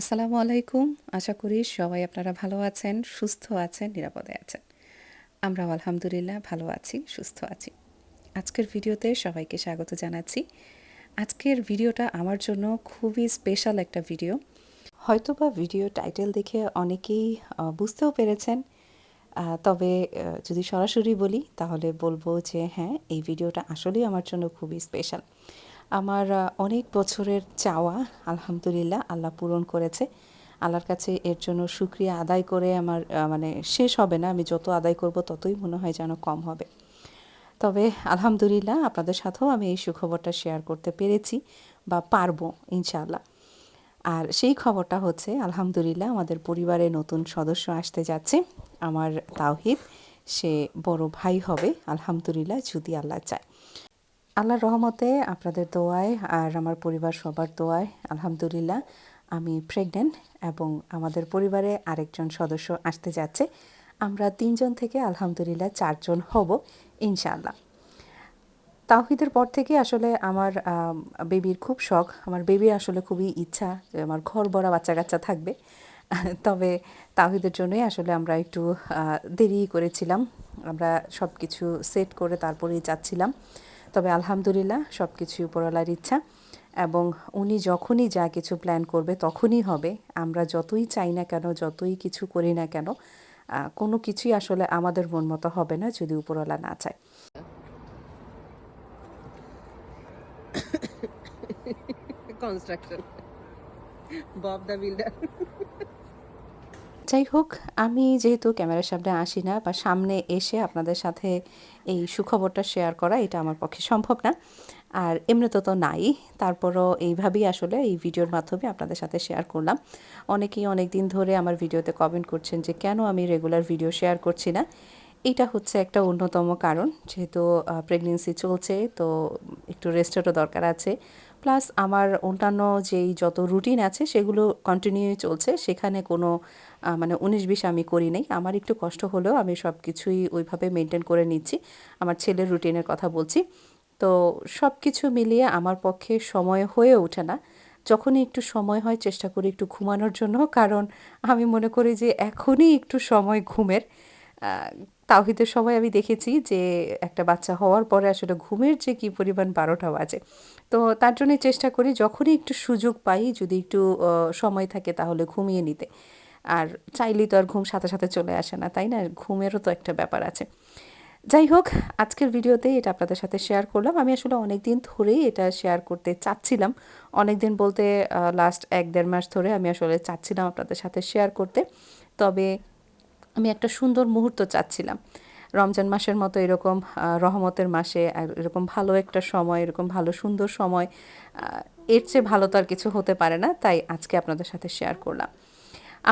আসসালামু আলাইকুম। আশা করি সবাই আপনারা ভালো আছেন, সুস্থ আছেন, নিরাপদে আছেন। আমরাও আলহামদুলিল্লাহ ভালো আছি, সুস্থ আছি। আজকের ভিডিওতে সবাইকে স্বাগত জানাচ্ছি। আজকের ভিডিওটা আমার জন্য খুবই স্পেশাল একটা ভিডিও। হয়তোবা ভিডিও টাইটেল দেখে অনেকেই বুঝতেও পেরেছেন। তবে যদি সরাসরি বলি, তাহলে বলব যে হ্যাঁ এই ভিডিওটা আসলেই আমার জন্য খুবই স্পেশাল। আমার অনেক বছরের চাওয়া, আলহামদুলিল্লাহ, আল্লাহ পূরণ করেছে। আল্লাহর কাছে এর জন্য শুক্রিয়া আদায় করে আমার মানে শেষ হবে না। আমি যত আদায় করব ততই মনে হয় যেন কম হবে। তবে আলহামদুলিল্লাহ আপনাদের সাথেও আমি এই সুখবরটা শেয়ার করতে পেরেছি বা পারব, ইনশাআল্লাহ। আর সেই খবরটা হচ্ছে, আলহামদুলিল্লাহ আমাদের পরিবারে নতুন সদস্য আসতে যাচ্ছে। আমার তাওহিদ, সে বড় ভাই হবে, আলহামদুলিল্লাহ, যদি আল্লাহ চায়। আল্লাহর রহমতে আপনাদের দোয়ায় আর আমার পরিবার সবার দোয়ায়, আলহামদুলিল্লাহ, আমি প্রেগনেন্ট এবং আমাদের পরিবারে আরেকজন সদস্য আসতে যাচ্ছে। আমরা তিনজন থেকে আলহামদুলিল্লাহ চারজন হব, ইনশাআল্লাহ। তাওহিদের পর থেকে আসলে আমার বেবির খুব শখ। আমার বেবির আসলে খুবই ইচ্ছা যে আমার ঘর ভরা বাচ্চা কাচ্চা থাকবে। তবে তাওহিদের জন্যই আসলে আমরা একটু দেরি করেছিলাম। আমরা সব কিছু সেট করে তারপরেই যাচ্ছিলাম। তবে আলহামদুলিল্লাহ সব কিছুই উপরওয়ালার ইচ্ছা। এবং উনি যখনই যা কিছু প্ল্যান করবে, তখনই হবে। আমরা যতই চাই না কেন, যতই কিছু করি না কেন কোনো কিছুই আসলে আমাদের মন মতো হবে না যদি উপরওয়ালা না চায়। Construction Bob the Builder. যাই হোক আমি যেহেতু ক্যামেরার সামনে আসি না বা সামনে এসে আপনাদের সাথে এই সুখবরটা শেয়ার করা, এটা আমার পক্ষে সম্ভব না। আর এমনিতে তো নাই, তারপরও এইভাবেই আসলে এই ভিডিওর মাধ্যমে আপনাদের সাথে শেয়ার করলাম। অনেকেই অনেক দিন ধরে আমার ভিডিওতে কমেন্ট করছেন যে, কেন আমি রেগুলার ভিডিও শেয়ার করছি না? এটা হচ্ছে একটা অন্যতম কারণ, যেহেতু প্রেগনেন্সি চলছে, তো একটু রেস্টেরও দরকার আছে। প্লাস আমার অন্যান্য যেই যত রুটিন আছে সেগুলো কন্টিনিউ চলছে, সেখানে কোনো মানে উনিশ বিশ আমি করি নাই। আমার একটু কষ্ট হলেও আমি সব কিছুই ওইভাবে মেনটেন করে নিচ্ছি। আমার ছেলের রুটিনের কথা বলছি। তো সব কিছু মিলিয়ে আমার পক্ষে সময় হয়ে ওঠে না। যখনই একটু সময় হয় চেষ্টা করি একটু ঘুমানোর জন্য, কারণ আমি মনে করি যে এখনই একটু সময় ঘুমের। তাওহিদের সময় আমি দেখেছি যে একটা বাচ্চা হওয়ার পরে আসলে ঘুমের যে কী পরিমাণ বারোটা বাজে। তো তার জন্যই চেষ্টা করি যখনই একটু সুযোগ পাই, যদি একটু সময় থাকে তাহলে ঘুমিয়ে নিতে। আর চাইলেই তো আর ঘুম সাথে সাথে চলে আসে না, তাই না? ঘুমেরও তো একটা ব্যাপার আছে। যাই হোক, আজকের ভিডিওতে এটা আপনাদের সাথে শেয়ার করলাম। আমি আসলে অনেক দিন ধরেই এটা শেয়ার করতে চাচ্ছিলাম। অনেক দিন বলতে লাস্ট এক দেড় মাস ধরে আমি আসলে চাচ্ছিলাম আপনাদের সাথে শেয়ার করতে। তবে আমি একটা সুন্দর মুহূর্ত চাচ্ছিলাম। রমজান মাসের মতো এরকম রহমতের মাসে এরকম ভালো একটা সময়, এরকম ভালো সুন্দর সময় এর চেয়ে ভালো তো আর কিছু হতে পারে না, তাই আজকে আপনাদের সাথে শেয়ার করলাম।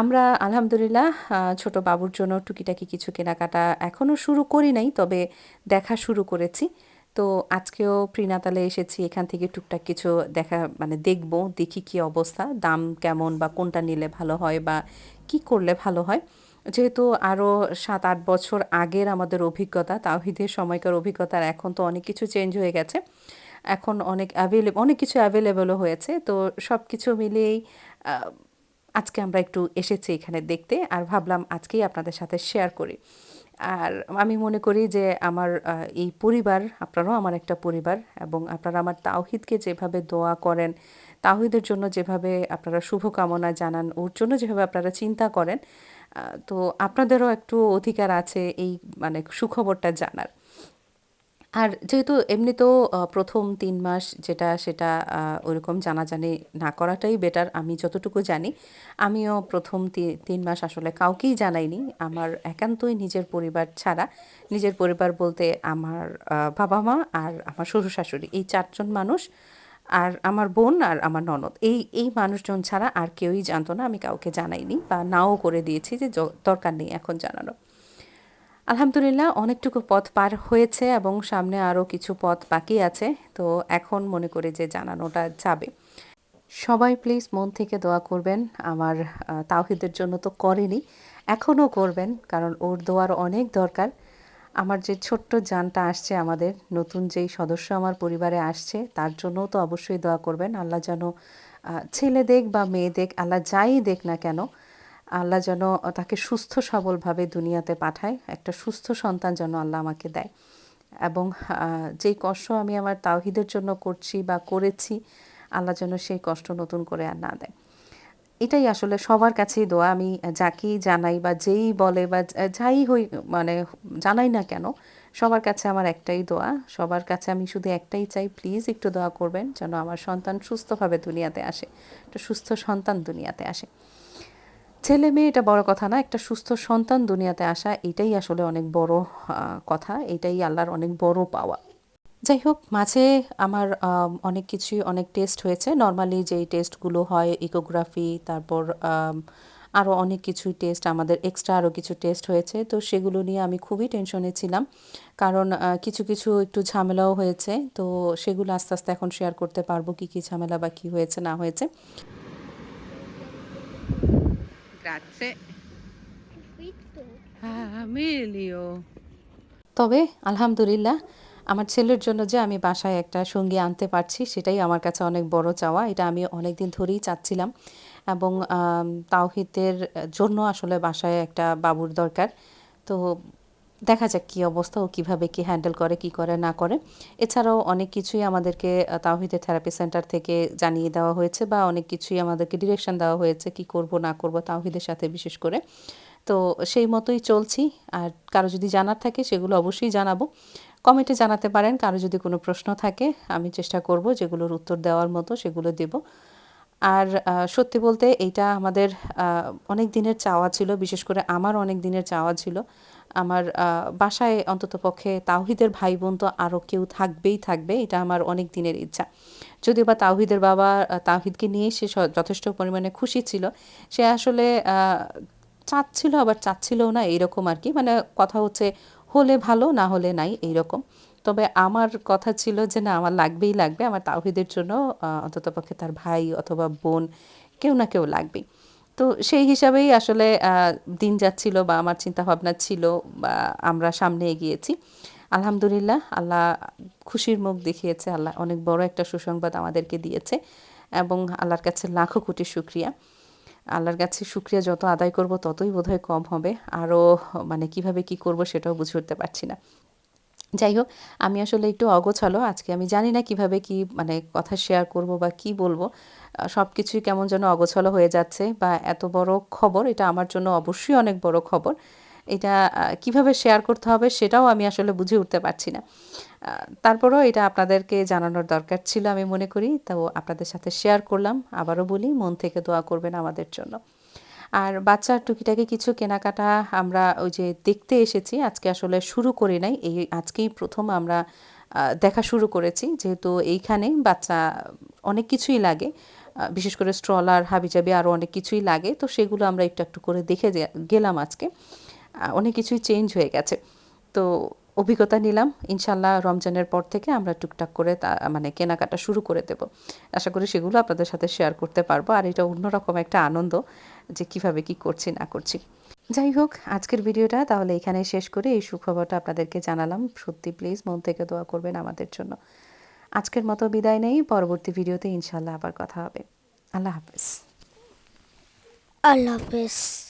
আমরা আলহামদুলিল্লাহ ছোট বাবুর জন্য টুকিটাকি কিছু কেনাকাটা এখনও শুরু করি নাই, তবে দেখা শুরু করেছি। তো আজকেও প্রিনাতালে এসেছি, এখান থেকে টুকটাক কিছু দেখা মানে দেখব, দেখি কি অবস্থা, দাম কেমন বা কোনটা নিলে ভালো হয় বা কি করলে ভালো হয়। যেহেতু আরও সাত, আট বছর আগের আমাদের অভিজ্ঞতা, তাওহিদের সময়কার অভিজ্ঞতার এখন তো অনেক কিছু চেঞ্জ হয়ে গেছে। এখন অনেক অ্যাভেলেবল অনেক কিছু অ্যাভেলেবলও হয়েছে। তো সব কিছু মিলিয়েই আজকে আমরা একটু এসেছি এখানে দেখতে আর ভাবলাম আজকেই আপনাদের সাথে শেয়ার করি। আর আমি মনে করি যে আমার এই পরিবার, আপনারাও আমার একটা পরিবার এবং আপনারা আমার তাওহিদকে যেভাবে দোয়া করেন, তাওহিদের জন্য যেভাবে আপনারা শুভকামনা জানান, ওর জন্য যেভাবে আপনারা চিন্তা করেন তো আপনাদেরও একটু অধিকার আছে এই মানে সুখবরটা জানার। আর যেহেতু এমনিতেও প্রথম তিন মাস যেটা সেটা আহ, ওইরকম জানাজানি না করাটাই বেটার আমি যতটুকু জানি। আমিও প্রথম তিন মাস আসলে কাউকেই জানাইনি। আমার একান্তই নিজের পরিবার ছাড়া। নিজের পরিবার বলতে আমার বাবা মা আর আমার শ্বশুর শাশুড়ি। এই চারজন মানুষ আর আমার বোন আর আমার ননদ। এই এই মানুষজন ছাড়া আর কেউই জানতো না, আমি কাউকে জানাইনি বা নাও করে দিয়েছি যে দরকার নেই এখন জানানো। আলহামদুলিল্লাহ, অনেকটুকু পথ পার হয়েছে এবং সামনে আরও কিছু পথ বাকি আছে, তো এখন মনে করে যে জানানোটা যাবে। সবাই প্লিজ মন থেকে দোয়া করবেন, আমার তাওহিদের জন্য তো করেনি, এখনও করবেন, কারণ ওর দোয়ার অনেক দরকার। আমার যে ছোট্ট জানটা আসছে আমাদের, নতুন যেই সদস্য আমার পরিবারে আসছে, তার জন্যও তো অবশ্যই দোয়া করবেন। আল্লাহ যেন ছেলে দেখ বা মেয়ে দেখ, আল্লাহ যাই দেখ না কেন, আল্লাহ যেন তাকে সুস্থ সবলভাবে দুনিয়াতে পাঠায়, একটা সুস্থ সন্তান যেন আল্লাহ আমাকে দেয়। এবং যেই কষ্ট আমি আমার তাওহিদের জন্য করছি বা করেছি, আল্লাহ যেন সেই কষ্ট নতুন করে আর না দেয়। এটাই আসলে সবার কাছেই দোয়া। আমি যাকেই জানাই বা যেই বলে বা যাই হই মানে জানাই না কেন, সবার কাছে আমার একটাই দোয়া। সবার কাছে আমি শুধু একটাই চাই, প্লিজ একটু দোয়া করবেন যেন আমার সন্তান সুস্থভাবে দুনিয়াতে আসে, একটা সুস্থ সন্তান দুনিয়াতে আসে। ছেলে মেয়ে এটা বড় কথা না, একটা সুস্থ সন্তান দুনিয়াতে আসা, এটাই আসলে অনেক বড় কথা, এটাই আল্লাহর অনেক বড় পাওয়া। যাই হোক মাঝে আমার আম, অনেক কিছুই অনেক টেস্ট হয়েছে। নর্মালি যেই টেস্টগুলো হয় ইকোগ্রাফি তারপর আরও অনেক কিছুই টেস্ট আমাদের এক্সট্রা আরও কিছু টেস্ট হয়েছে। তো সেগুলো নিয়ে আমি খুবই টেনশনে ছিলাম। কারণ কিছু কিছু একটু ঝামেলাও হয়েছে। তো সেগুলো আস্তে আস্তে এখন শেয়ার করতে পারব কি কি ঝামেলা বা কি হয়েছে না হয়েছে। তবে আলহামদুলিল্লাহ আমার ছেলের জন্য যে আমি বাসায় একটা সঙ্গী আনতে পারছি, সেটাই আমার কাছে অনেক বড় চাওয়া। এটা আমি অনেক দিন ধরেই চাচ্ছিলাম। এবং তাওহিদের জন্য আসলে বাসায় একটা বাবুর দরকার। তো দেখা যাক কী অবস্থা, ও কীভাবে কী হ্যান্ডেল করে, কি করে, না করে। এছাড়াও অনেক কিছুই আমাদেরকে তাওহিদের থেরাপি সেন্টার থেকে জানিয়ে দেওয়া হয়েছে বা অনেক কিছুই আমাদেরকে ডিরেকশন দেওয়া হয়েছে, কি করব, না করব তাওহিদের সাথে বিশেষ করে। তো সেই মতোই চলছি। আর কারও যদি জানার থাকে সেগুলো অবশ্যই জানাব। কমেন্টে জানাতে পারেন, কারও যদি কোনো প্রশ্ন থাকে, আমি চেষ্টা করব যেগুলোর উত্তর দেওয়ার মতো সেগুলো দেব। আর সত্যি বলতে এইটা আমাদের অনেক দিনের চাওয়া ছিল, বিশেষ করে আমার অনেক দিনের চাওয়া ছিল। আমার বাসায় অন্ততপক্ষে তাওহিদের ভাই বোন তো আরও কেউ থাকবেই থাকবে, এটা আমার অনেক দিনের ইচ্ছা। যদিও বা তাওহিদের বাবা তাওহিদকে নিয়ে সে যথেষ্ট পরিমাণে খুশি ছিল, সে আসলে চাচ্ছিল, আবার চাচ্ছিলও না এইরকম আর কি। মানে কথা হচ্ছে, হলে ভালো, না হলে নাই, এইরকম। তবে আমার কথা ছিল যে, না, আমার লাগবেই লাগবে। আমার তাওহিদের জন্য অন্ততপক্ষে তার ভাই অথবা বোন, কেউ না কেউ লাগবেই। তো সেই হিসাবেই আসলে দিন যাচ্ছিল বা আমার চিন্তা ভাবনা ছিল বা আমরা সামনে এগিয়েছি। আলহামদুলিল্লাহ, আল্লাহ খুশির মুখ দেখিয়েছে। আল্লাহ অনেক বড় একটা সুসংবাদ আমাদেরকে দিয়েছে এবং আল্লাহর কাছে লাখো কোটি শুক্রিয়া। আল্লাহর কাছে শুক্রিয়া যত আদায় করব ততই বোধহয় কম হবে। আরও মানে কীভাবে কি করব সেটাও বুঝে উঠতে পারছি না। যাই হোক, আমি আসলে একটু অগোছালো। আজকে আমি জানি না কীভাবে কি মানে কথা শেয়ার করব বা কি বলব। সব কিছুই কেমন যেন অগোছালো হয়ে যাচ্ছে বা এত বড় খবর, এটা আমার জন্য অবশ্যই অনেক বড় খবর। এটা কীভাবে শেয়ার করতে হবে সেটাও আমি আসলে বুঝে উঠতে পারছি না। তারপরেও এটা আপনাদেরকে জানানোর দরকার ছিল আমি মনে করি, তো আপনাদের সাথে শেয়ার করলাম। আবারও বলি, মন থেকে দোয়া করবেন আমাদের জন্য। আর বাচ্চার টুকিটাকি কিছু কেনাকাটা আমরা ওই যে দেখতে এসেছি, আজকে আসলে শুরু করি নাই, এই আজকেই প্রথম আমরা দেখা শুরু করেছি। যেহেতু এইখানে বাচ্চা অনেক কিছুই লাগে বিশেষ করে স্ট্রলার হাবিজাবি আরও অনেক কিছুই লাগে, তো সেগুলো আমরা একটু একটু করে দেখে গেলাম আজকে। অনেক কিছুই চেঞ্জ হয়ে গেছে। তো অভিজ্ঞতা নিলাম। ইনশাল্লাহ রমজানের পর থেকে আমরা টুকটাক করে তা মানে কেনাকাটা শুরু করে দেব। আশা করি সেগুলো আপনাদের সাথে শেয়ার করতে পারব। আর এটা অন্যরকম একটা আনন্দ যে কীভাবে কি করছি, না করছি। যাই হোক, আজকের ভিডিওটা তাহলে এখানে শেষ করে। এই সুখবরটা আপনাদেরকে জানালাম। সত্যি প্লিজ মন থেকে দোয়া করবেন আমাদের জন্য। আজকের মতো বিদায় নেই। পরবর্তী ভিডিওতে ইনশাল্লাহ আবার কথা হবে। আল্লাহ হাফেজ। আল্লাহ bless.